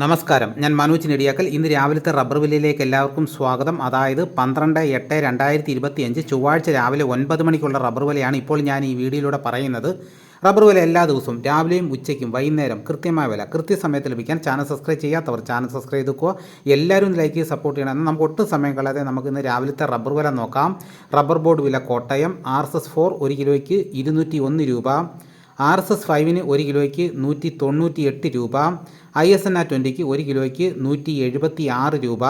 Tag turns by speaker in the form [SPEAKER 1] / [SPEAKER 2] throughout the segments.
[SPEAKER 1] നമസ്കാരം. ഞാൻ മനോജ് നെടിയാക്കൽ. ഇന്ന് രാവിലത്തെ റബ്ബർ വില്ലയിലേക്ക് എല്ലാവർക്കും സ്വാഗതം. അതായത് പന്ത്രണ്ട് എട്ട് രണ്ടായിരത്തി ഇരുപത്തിയഞ്ച് ചൊവ്വാഴ്ച രാവിലെ ഒൻപത് മണിക്കുള്ള റബ്ബർ വിലയാണ് ഇപ്പോൾ ഞാൻ ഈ വീഡിയോയിലൂടെ പറയുന്നത്. റബ്ബർ വില എല്ലാ ദിവസവും രാവിലെയും ഉച്ചയ്ക്കും വൈകുന്നേരം കൃത്യമായ വില കൃത്യസമയത്ത് ലഭിക്കാൻ ചാനൽ സബ്സ്ക്രൈബ് ചെയ്യാത്തവർ ചാനൽ സബ്സ്ക്രൈബ് ചെയ്തുക്കുക. എല്ലാവരും ലൈക്ക് ചെയ്ത് സപ്പോർട്ട് ചെയ്യണം. എന്നാൽ നമുക്ക് ഒട്ടും സമയം കളയാതെ നമുക്ക് ഇന്ന് രാവിലത്തെ റബ്ബർ വില നോക്കാം. റബ്ബർ ബോർഡ് വില Kottayam R S S four ഒരു കിലോയ്ക്ക് ഇരുന്നൂറ്റി ഒന്ന് രൂപ. ആർ എസ് എസ് ഫൈവിന് ഒരു കിലോയ്ക്ക് നൂറ്റി തൊണ്ണൂറ്റി എട്ട് രൂപ ഐ എസ് എൻ ആ ട്വന്റിക്ക് ഒരു കിലോയ്ക്ക് നൂറ്റി എഴുപത്തി ആറ് രൂപ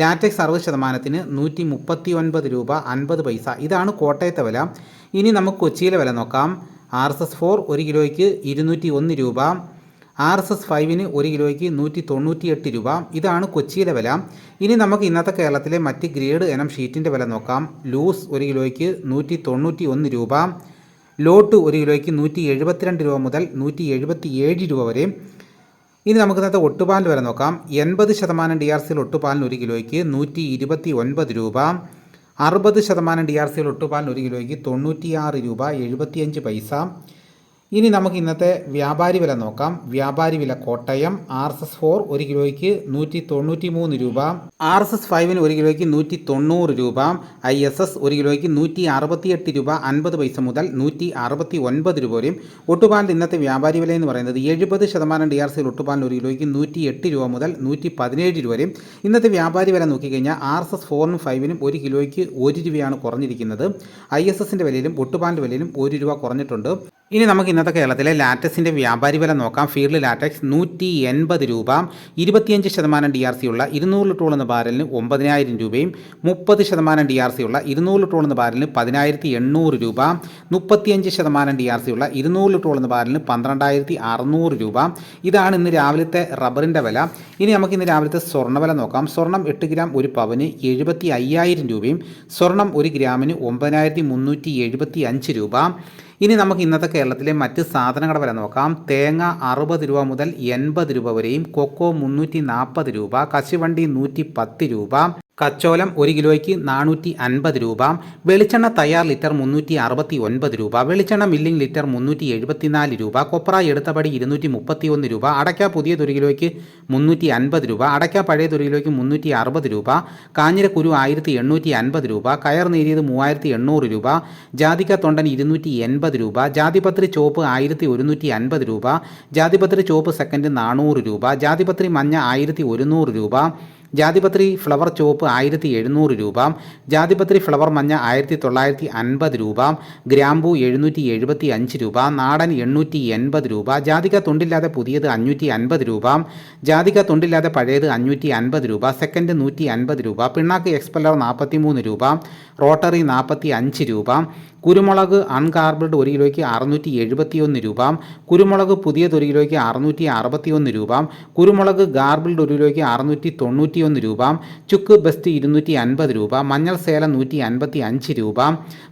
[SPEAKER 1] ലാറ്റക്സ് അറുപത് ശതമാനത്തിന് നൂറ്റി മുപ്പത്തി ഒൻപത് രൂപ അൻപത് പൈസ. ഇതാണ് കോട്ടയത്തെ വില. ഇനി നമുക്ക് കൊച്ചിയിലെ വില നോക്കാം. ആർ എസ് എസ് ഫോർ ഒരു കിലോയ്ക്ക് ഇരുന്നൂറ്റി ഒന്ന് രൂപ ആർ എസ് എസ് ഫൈവിന് ഒരു കിലോയ്ക്ക് നൂറ്റി തൊണ്ണൂറ്റി എട്ട് രൂപ. ഇതാണ് കൊച്ചിയിലെ വില. ഇനി നമുക്ക് ഇന്നത്തെ കേരളത്തിലെ മറ്റ് ഗ്രേഡ് ഇനം ഷീറ്റിന്റെ വില നോക്കാം. ലൂസ് ഒരു കിലോയ്ക്ക് നൂറ്റി തൊണ്ണൂറ്റി ഒന്ന് രൂപ ലോട്ട് ഒരു കിലോയ്ക്ക് നൂറ്റി എഴുപത്തിരണ്ട് രൂപ മുതൽ നൂറ്റി എഴുപത്തി ഏഴ് രൂപ വരെ. ഇനി നമുക്ക് ഇന്നത്തെ ഒട്ടുപാലിന് വരെ നോക്കാം. എൺപത് ശതമാനം ഡി ആർ സിയിൽ ഒട്ടുപാലിന് ഒരു കിലോയ്ക്ക് നൂറ്റി ഇരുപത്തി ഒൻപത് രൂപ. അറുപത് ശതമാനം ഡി ആർ സിയിൽ ഒട്ടുപാലിന് ഒരു കിലോയ്ക്ക് തൊണ്ണൂറ്റിയാറ് രൂപ എഴുപത്തിയഞ്ച് പൈസ. ഇനി നമുക്ക് ഇന്നത്തെ വ്യാപാരി വില നോക്കാം. വ്യാപാരി വില Kottayam R S S four ഒരു കിലോയ്ക്ക് നൂറ്റി തൊണ്ണൂറ്റി മൂന്ന് രൂപ. ആർ എസ് എസ് ഫൈവിന് ഒരു കിലോയ്ക്ക് നൂറ്റി തൊണ്ണൂറ് രൂപ. ഐ എസ് എസ് ഒരു കിലോയ്ക്ക് നൂറ്റി അറുപത്തിയെട്ട് രൂപ അൻപത് പൈസ മുതൽ നൂറ്റി അറുപത്തി ഒൻപത് രൂപ വരെയും. ഒട്ടുപാലിന്റെ ഇന്നത്തെ വ്യാപാരി വില എന്ന് പറയുന്നത് എഴുപത് ശതമാനം ഡി ആർ സിയിൽ ഒട്ടുപാലിന് ഒരു കിലോയ്ക്ക് നൂറ്റി എട്ട് രൂപ മുതൽ നൂറ്റി പതിനേഴ് രൂപ വരെയും. ഇന്നത്തെ വ്യാപാരി വില നോക്കിക്കഴിഞ്ഞാൽ ആർ എസ് എസ് ഫോറിനും ഫൈവിനും ഒരു കിലോയ്ക്ക് ഒരു രൂപയാണ് കുറഞ്ഞിരിക്കുന്നത്. ഐ എസ് എസിന്റെ വിലയിലും ഒട്ടുപാലിന്റെ വിലയിലും ഒരു രൂപ കുറഞ്ഞിട്ടുണ്ട്. ഇനി നമുക്ക് ഇന്നത്തെ കേരളത്തിലെ ലാറ്റക്സിന്റെ വ്യാപാരി വില നോക്കാം. ഫീൽഡ് ലാറ്റക്സ് നൂറ്റി എൺപത് രൂപ ഇരുപത്തിയഞ്ച് ശതമാനം ഡി ആർ സി ഉള്ള ഇരുന്നൂറ് ലിറ്റർ എന്ന ബാരലിന് ഒമ്പതിനായിരം രൂപയും മുപ്പത് ശതമാനം ഡി ആർ സി ഉള്ള ഇരുന്നൂറ് ലിറ്റർ എന്ന ബാരലിന് പതിനായിരത്തി എണ്ണൂറ് രൂപ മുപ്പത്തിയഞ്ച് ശതമാനം ഡി ആർ സി ഉള്ള ഇരുന്നൂറ് ലിറ്റർ എന്ന ബാരലിന് പന്ത്രണ്ടായിരത്തി അറുന്നൂറ് രൂപ. ഇതാണ് ഇന്ന് രാവിലത്തെ റബ്ബറിന്റെ വില. ഇനി നമുക്ക് ഇന്ന് രാവിലത്തെ സ്വർണവില നോക്കാം. സ്വർണം എട്ട് ഗ്രാം ഒരു പവന് എഴുപത്തി അയ്യായിരം രൂപയും സ്വർണം ഒരു ഗ്രാമിന് ഒമ്പതിനായിരത്തി മുന്നൂറ്റി എഴുപത്തി അഞ്ച് രൂപ. ഇനി നമുക്ക് ഇന്നത്തെ കേരളത്തിലെ മറ്റ് സാധനങ്ങളുടെ വില നോക്കാം. തേങ്ങ അറുപത് രൂപ മുതൽ എൺപത് രൂപ വരെയും കൊക്കോ മുന്നൂറ്റി നാൽപ്പത് രൂപ കശുവണ്ടി നൂറ്റി പത്ത് രൂപ കച്ചോലം ഒരു കിലോയ്ക്ക് നാനൂറ്റി അൻപത് രൂപ വെളിച്ചെണ്ണ തയ്യാർ ലിറ്റർ മുന്നൂറ്റി അറുപത്തി ഒൻപത് രൂപ വെളിച്ചെണ്ണ മില്ലിംഗ് ലിറ്റർ മുന്നൂറ്റി എഴുപത്തിനാല് രൂപ കൊപ്ര എടുത്തപടി ഇരുന്നൂറ്റി മുപ്പത്തി ഒന്ന് രൂപ അടയ്ക്ക പുതിയത് ഒരു കിലോയ്ക്ക് മുന്നൂറ്റി അൻപത് രൂപ അടയ്ക്ക പഴയത് ഒരു കിലോയ്ക്ക് മുന്നൂറ്റി അറുപത് രൂപ കാഞ്ഞിരക്കുരു ആയിരത്തി എണ്ണൂറ്റി അൻപത് രൂപ കയർ നേരിയത് മൂവായിരത്തി എണ്ണൂറ് രൂപ ജാതിക്ക തൊണ്ടൻ ഇരുന്നൂറ്റി എൺപത് രൂപ ജാതിപത്രി ചോപ്പ് ആയിരത്തി ഒരുന്നൂറ്റി അൻപത് രൂപ ജാതിപത്രി ചോപ്പ് സെക്കൻഡ് നാനൂറ് രൂപ ജാതിപത്രി മഞ്ഞ ആയിരത്തി ഒരുന്നൂറ് രൂപ ജാതിപത്രി ഫ്ലവർ ചുവപ്പ് ആയിരത്തി എഴുന്നൂറ് രൂപ ജാതിപത്രി ഫ്ലവർ മഞ്ഞ ആയിരത്തി തൊള്ളായിരത്തി അൻപത് രൂപ ഗ്രാമ്പു എഴുന്നൂറ്റി എഴുപത്തി അഞ്ച് രൂപ നാടൻ എണ്ണൂറ്റി എൺപത് രൂപ ജാതിക തൊണ്ടില്ലാതെ പുതിയത് അഞ്ഞൂറ്റി അൻപത് രൂപ ജാതിക തൊണ്ടില്ലാതെ പഴയത് അഞ്ഞൂറ്റി അൻപത് രൂപ സെക്കൻഡ് നൂറ്റി അൻപത് രൂപ പിണ്ണാക്ക് എക്സ്പെല്ലർ നാൽപ്പത്തി മൂന്ന് രൂപ റോട്ടറി നാൽപ്പത്തി അഞ്ച് രൂപ കുരുമുളക് അൺകാർബിൾഡ് ഒരു കിലോയ്ക്ക് അറുന്നൂറ്റി എഴുപത്തിയൊന്ന് രൂപ കുരുമുളക് പുതിയത് ഒരു കിലോയ്ക്ക് അറുന്നൂറ്റി അറുപത്തിയൊന്ന് രൂപ കുരുമുളക് ഗാർബിൾഡ് ഒരു കിലോയ്ക്ക് അറുന്നൂറ്റി തൊണ്ണൂറ്റിയൊന്ന് രൂപ ചുക്ക് ബെസ്റ്റ് ഇരുന്നൂറ്റി അൻപത് രൂപ മഞ്ഞൾ സേല നൂറ്റി അൻപത്തി അഞ്ച് രൂപ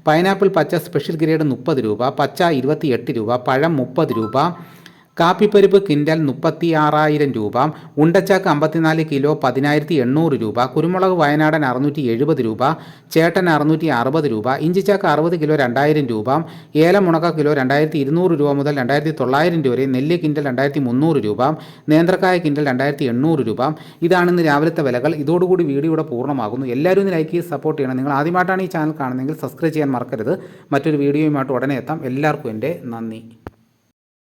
[SPEAKER 1] പൈനാപ്പിൾ പച്ച സ്പെഷ്യൽ ഗ്രേഡ് മുപ്പത് രൂപ പച്ച ഇരുപത്തി എട്ട് രൂപ പഴം മുപ്പത് രൂപ കാപ്പിപ്പരിപ്പ് കിൻഡൽ മുപ്പത്തി ആറായിരം രൂപ ഉണ്ടച്ചാക്ക് അമ്പത്തിനാല് കിലോ പതിനായിരത്തി എണ്ണൂറ് രൂപ കുരുമുളക് വയനാടൻ അറുന്നൂറ്റി എഴുപത് രൂപ ചേട്ടൻ അറുന്നൂറ്റി അറുപത് രൂപ ഇഞ്ചിച്ചാക്ക് അറുപത് കിലോ രണ്ടായിരം രൂപ ഏലമുണക്ക കിലോ രണ്ടായിരത്തി ഇരുന്നൂറ് രൂപ മുതൽ രണ്ടായിരത്തി തൊള്ളായിരം രൂപ വരെ നെല്ല് കിൻഡൽ രണ്ടായിരത്തി മുന്നൂറ് രൂപ നേന്ത്രക്കായ കിൻഡൽ രണ്ടായിരത്തി എണ്ണൂറ് രൂപ. ഇതാണ് ഇന്ന് രാവിലത്തെ വിലകൾ. ഇതോടുകൂടി വീഡിയോ ഇവിടെ പൂർണമാകുന്നു. എല്ലാവരും ഇന്ന് ലൈക്ക് ചെയ്ത് സപ്പോർട്ട് ചെയ്യണം. നിങ്ങൾ ആദ്യമായിട്ടാണ് ഈ ചാനൽ കാണുന്നതെങ്കിൽ സബ്സ്ക്രൈബ് ചെയ്യാൻ മറക്കരുത്. മറ്റൊരു വീഡിയോയുമായിട്ട് ഉടനെ എത്താം. എല്ലാവർക്കും എന്റെ നന്ദി.